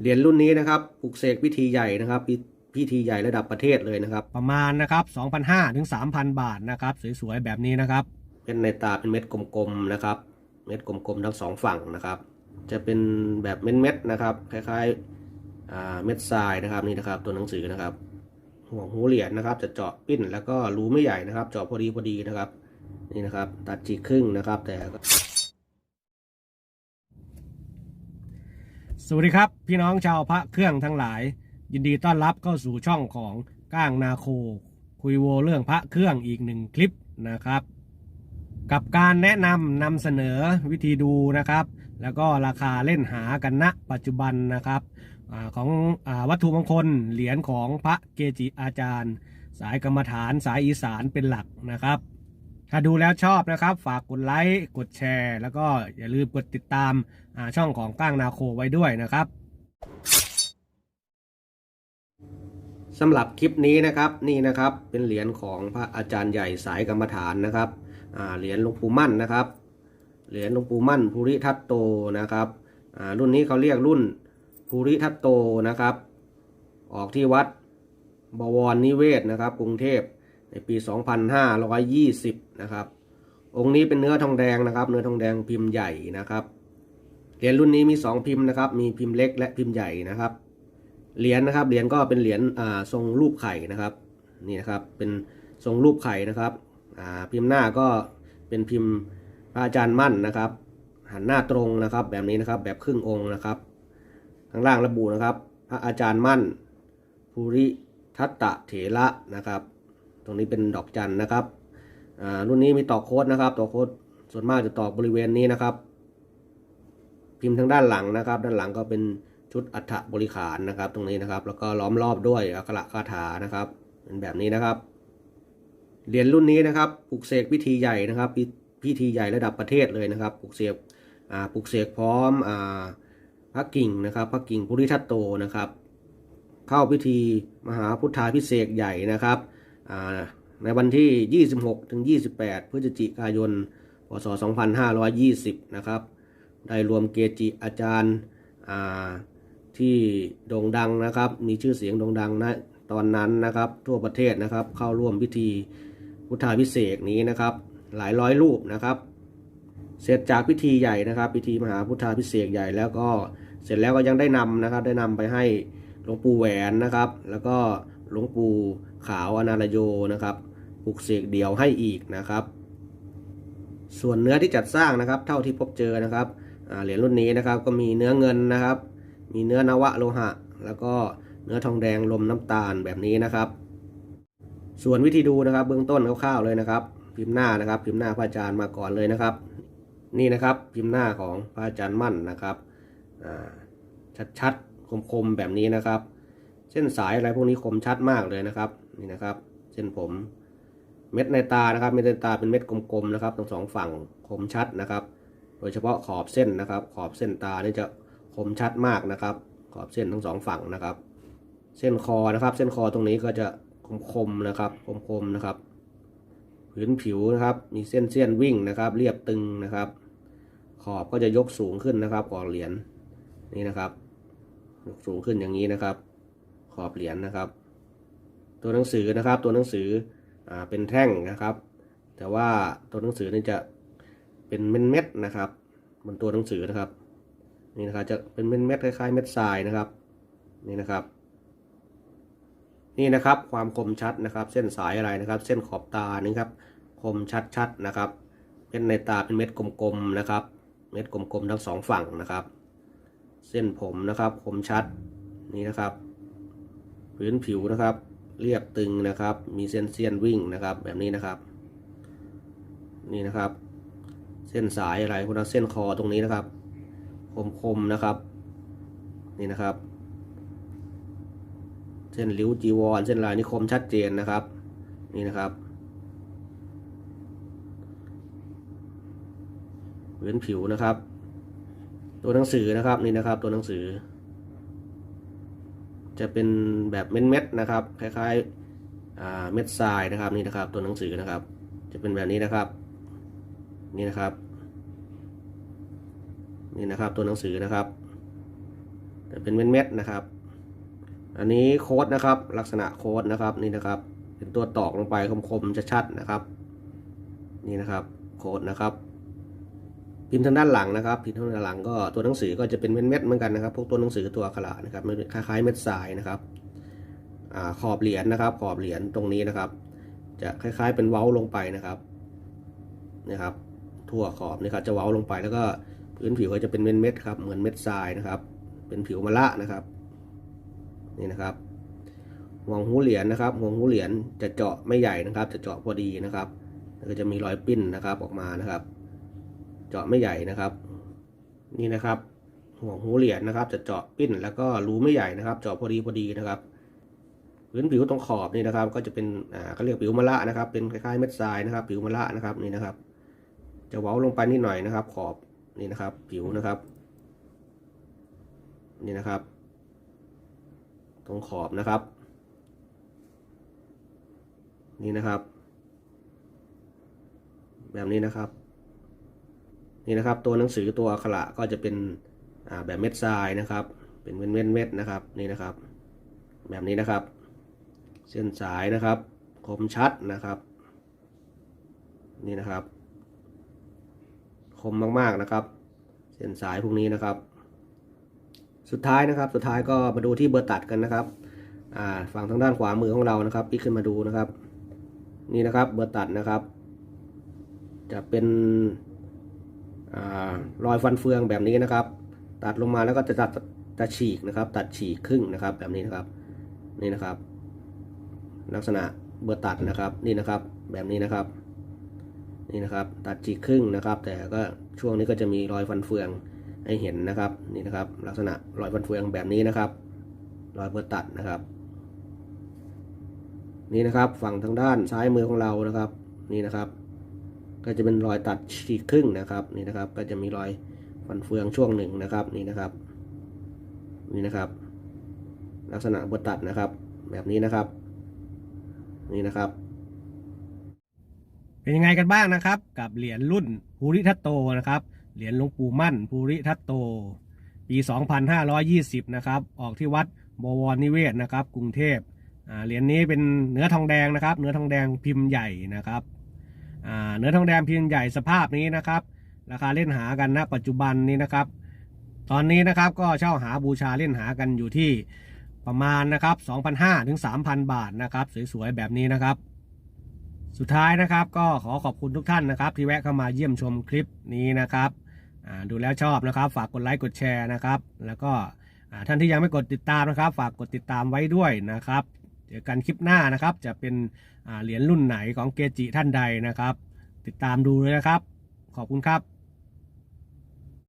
เหรียญรุ่นนี้นะครับปลุกเสกพิธีใหญ่นะครับพิพิธีใหญ่ระดับประเทศเลยนะครับ ประมาณนะครับ2,500ถึง3,000 บาทนะครับ สวยๆ แบบนี้นะครับ เป็นในตาเป็นเม็ดกลมๆนะครับ เม็ดกลมๆทั้งสองฝั่งนะครับ จะเป็นแบบเม็ดๆนะครับ คล้ายๆอ่าเม็ดทรายนะครับนี่นะครับ ตัวหนังสือนะครับหัวหูเหรียญนะครับ จะเจาะปิ้นแล้วก็รูไม่ใหญ่นะครับ เจาะพอดีพอดีนะครับ นี่นะครับ ตัดจีครึ่งนะครับ แต่ สวัสดีครับ พี่น้องชาวพระเครื่องทั้งหลาย ยินดีต้อนรับเข้าสู่ช่องของก้างนาโค คุยโวเรื่องพระเครื่องอีกหนึ่งคลิปนะครับ กับการแนะนำนำเสนอวิธีดูนะครับ แล้วก็ราคาเล่นหากันณปัจจุบันนะครับอของอวัตถุมงคลเหรียญของพระเกจิอาจารย์ สายกรรมฐานสายอีสานเป็นหลักนะครับ ถ้าดูแล้วชอบนะครับ ฝากกดไลค์กดแชร์ แล้วก็อย่าลืมกดติดตามช่องของก้างนาโคไว้ด้วยนะครับสำหรับคลิปนี้นะครับนี่นะครับเป็นเหรียญของพระอาจารย์ใหญ่สายกรรมฐานนะครับเหรียญหลวงปู่มั่นนะครับ เหรียญหลวงปู่มั่นภูริทัตโตนะครับรุ่นนี้เขาเรียกรุ่นภูริทัตโตนะครับ ออกที่วัดบวรนิเวศนะครับ กรุงเทพ ในปี 2520 นะครับ องค์นี้เป็นเนื้อทองแดงนะครับ เนื้อทองแดงพิมพ์ใหญ่นะครับเหรียญรุ่นนี้มี 2 พิมพ์นะครับ มีพิมพ์เล็กและพิมพ์ใหญ่นะครับ เหรียญนะครับ เหรียญก็เป็นเหรียญอ่าทรงรูปไข่นะครับ นี่นะครับ เป็นทรงรูปไข่นะครับอ่าพิมพ์หน้าก็เป็นพิมพ์พระอาจารย์มั่นนะครับ หันหน้าตรงนะครับ แบบนี้นะครับ แบบครึ่งองค์นะครับ ข้างล่างระบุนะครับ พระอาจารย์มั่นภูริทัตตะเถระนะครับ ตรงนี้เป็นดอกจันนะครับอ่ารุ่นนี้มีตอกโค้ดนะครับตอกโค้ดส่วนมากจะตอกบริเวณนี้นะครับ พิมพ์ทางด้านหลังนะครับ ด้านหลังก็เป็นชุดอัฐบริขารนะครับ ตรงนี้นะครับ แล้วก็ล้อมรอบด้วยอักขระคาถานะครับ เป็นแบบนี้นะครับเหรียญรุ่นนี้นะครับปลุกเสกพิธีใหญ่นะครับ พิพิธีใหญ่ระดับประเทศเลยนะครับปลุกเสกปลุกเสกพร้อมอ่าพระกิ่งนะครับ พระกิ่งภูริทัตโตนะครับ เข้าพิธีมหาพุทธาพิเศษใหญ่นะครับ ในวันที่ 26 ถึง 28 พฤศจิกายน พศ 2520 นะครับ ได้รวมเกจิอาจารย์ที่โด่งดังนะครับ มีชื่อเสียงโด่งดังนะตอนนั้นนะครับ ทั่วประเทศนะครับ เข้าร่วมพิธีพุทธาพิเศษนี้นะครับ หลายร้อยรูปนะครับ เสร็จจากพิธีใหญ่นะครับ พิธีมหาพุทธาพิเศษใหญ่แล้วก็เสร็จแล้วก็ยังได้นำนะครับ ได้นำไปให้หลวงปู่แหวนนะครับ แล้วก็ หลวงปู่ขาวอนาลโยนะครับปลุกเสกเดี่ยวให้อีกนะครับ ส่วนเนื้อที่จัดสร้างนะครับ เท่าที่พบเจอนะครับเหรียญรุ่นนี้นะครับก็มีเนื้อเงินนะครับ มีเนื้อนวะโลหะ แล้วก็เนื้อทองแดงลมน้ำตาลแบบนี้นะครับ ส่วนวิธีดูนะครับ เบื้องต้นคร่าวๆเลยนะครับ พิมพ์หน้านะครับ พิมพ์หน้าพระอาจารย์มาก่อนเลยนะครับ นี่นะครับพิมพ์หน้าของพระอาจารย์มั่นนะครับชัดๆคมๆแบบนี้นะครับ เส้นสายอะไรพวกนี้คมชัดมากเลยนะครับนี่นะครับ เส้นผม เม็ดในตานะครับ เม็ดในตาเป็นเม็ดกลมๆนะครับทั้งสองฝั่งคมชัดนะครับ โดยเฉพาะขอบเส้นนะครับ ขอบเส้นตานี่จะคมชัดมากนะครับ ขอบเส้นทั้งสองฝั่งนะครับ เส้นคอนะครับ เส้นคอตรงนี้ก็จะคมๆนะครับคมๆนะครับผืนผิวนะครับ มีเส้นเส้นวิ่งนะครับ เรียบตึงนะครับ ขอบก็จะยกสูงขึ้นนะครับขอเหรียญนี่นะครับ ยกสูงขึ้นอย่างนี้นะครับ ขอบเหรียญนะครับ ตัวหนังสือนะครับ ตัวหนังสืออ่าเป็นแท่งนะครับ แต่ว่าตัวหนังสือนี่จะเป็นเม็ดเม็ดๆนะครับบนตัวหนังสือนะครับ นี่นะครับจะเป็นเม็ดเม็ดๆคล้ายๆเม็ดทรายนะครับ นี่นะครับ นี่นะครับความคมชัดนะครับ เส้นสายอะไรนะครับ เส้นขอบตานี่ครับ คมชัดๆนะครับเป็นในตาเป็นเม็ดกลมๆนะครับ เม็ดกลมๆทั้งสองฝั่งนะครับ เส้นผมนะครับ คมชัดนี่นะครับ พื้นผิวนะครับ เรียบตึงนะครับ มีเส้นเสี้ยนวิ่งนะครับ แบบนี้นะครับ นี่นะครับ เส้นสายอะไรพวกนั้นเส้นคอตรงนี้นะครับ คมๆนะครับ นี่นะครับ เส้นริ้วจีวรเส้นลายนิคมชัดเจนนะครับ นี่นะครับพื้นผิวนะครับ ตัวหนังสือนะครับนี่นะครับ ตัวหนังสือ จะเป็นแบบเม็ดๆนะครับ คล้ายๆเม็ดทรายนะครับนี่นะครับ ตัวหนังสือนะครับ จะเป็นแบบนี้นะครับ นี่นะครับ นี่นะครับตัวหนังสือนะครับจะเป็นเม็ดๆนะครับ อันนี้โค้ดนะครับ ลักษณะโค้ดนะครับนี่นะครับ เป็นตัวตอกลงไปคมๆจะชัดนะครับ นี่นะครับโค้ดนะครับ พิมพ์ทางด้านหลังนะครับพิมพ์ทางด้านหลังก็ตัวหนังสือก็จะเป็นเม็ดๆเหมือนกันนะครับ พวกตัวหนังสือตัวอักขระนะครับคล้ายๆเม็ดทรายนะครับอขอบเหรียญนะครับ ขอบเหรียญตรงนี้นะครับ จะคล้าย ๆ เป็นเว้าลงไปนะครับนะครับ ทั่วขอบนี่ครับจะเว้าลงไปแล้วก็พื้นผิวก็จะเป็นเม็ดๆครับเหมือนเม็ดทรายนะครับ เป็นผิวมะละนะครับนี่นะครับห่วงหูเหรียญนะครับห่วงหูเหรียญจะเจาะไม่ใหญ่นะครับ จะเจาะพอดีนะครับแล้วก็จะมีรอยปิ้นนะครับออกมานะครับ เจาะไม่ใหญ่นะครับ นี่นะครับห่วงหูเหรียญนะครับ จะเจาะปิ้นแล้วก็รูไม่ใหญ่นะครับ เจาะพอดีพอดีนะครับพื้นผิวตรงขอบนี่นะครับ ก็จะเป็นอ่าเขาเรียกผิวมะละนะครับ เป็นคล้ายๆเม็ดทรายนะครับ ผิวมะละนะครับนี่นะครับ จะเว้าลงไปนิดหน่อยนะครับ ขอบนี่นะครับ ผิวนะครับ นี่นะครับ ตรงขอบนะครับ นี่นะครับ แบบนี้นะครับ นี่นะครับตัวหนังสือตัวอักขระก็จะเป็นแบบเม็ดทรายนะครับ เป็นเม็ดเม็ดเม็ดนะครับนี่นะครับ แบบนี้นะครับ เส้นสายนะครับ คมชัดนะครับ นี่นะครับ คมมากๆนะครับ เส้นสายพวกนี้นะครับ สุดท้ายนะครับ สุดท้ายก็มาดูที่เบอร์ตัดกันนะครับฝั่งทางด้านขวามือของเรานะครับพลิกขึ้นมาดูนะครับ นี่นะครับเบอร์ตัดนะครับ จะเป็น อยฟันเฟืองแบบนี้นะครับ ตัดลงมาแล้วก็จะตัดจะฉีกนะครับ ตัดฉีกครึ่งนะครับแบบนี้นะครับ นี่นะครับ ลักษณะเบอร์ตัดนะครับนี่นะครับ แบบนี้นะครับ นี่นะครับ ตัดฉีกครึ่งนะครับ แต่ก็ช่วงนี้ก็จะมีรอยฟันเฟืองให้เห็นนะครับนี่นะครับ ลักษณะรอยฟันเฟืองแบบนี้นะครับ รอยเบอร์ตัดนะครับ นี่นะครับ ฝั่งทางด้านซ้ายมือของเรานะครับ นี่นะครับ ก็จะเป็นรอยตัดฉีกครึ่งนะครับนี่นะครับ ก็จะมีรอยฟันเฟืองช่วงหนึ่งนะครับนี่นะครับนี่นะครับ ลักษณะบอร์ตัดนะครับ แบบนี้นะครับ นี่นะครับ เป็นยังไงกันบ้างนะครับ กับเหรียญรุ่นภูริทัตโตนะครับเหรียญหลวงปู่มั่นภูริทัตโต ปี 2520 นะครับ ออกที่วัดบวรนิเวศนะครับ กรุงเทพเหรียญนี้เป็นเนื้อทองแดงนะครับ เนื้อทองแดงพิมพ์ใหญ่นะครับ เนื้อทองแดงพิมพ์ใหญ่สภาพนี้นะครับ ราคาเล่นหากันณปัจจุบันนี้นะครับ ตอนนี้นะครับก็เช่าหาบูชาเล่นหากันอยู่ที่ประมาณนะครับ2,500ถึง3,000 บาทนะครับ สวยๆแบบนี้นะครับ สุดท้ายนะครับก็ขอขอบคุณทุกท่านนะครับ ที่แวะเข้ามาเยี่ยมชมคลิปนี้นะครับดูแล้วชอบนะครับ ฝากกดไลค์กดแชร์นะครับ แล้วก็ท่านที่ยังไม่กดติดตามนะครับ ฝากกดติดตามไว้ด้วยนะครับ จอกันคลิปหน้านะครับ จะเป็นเหรียญรุ่นไหนของเกจิท่านใดนะครับ ติดตามดูเลยนะครับ ขอบคุณครับ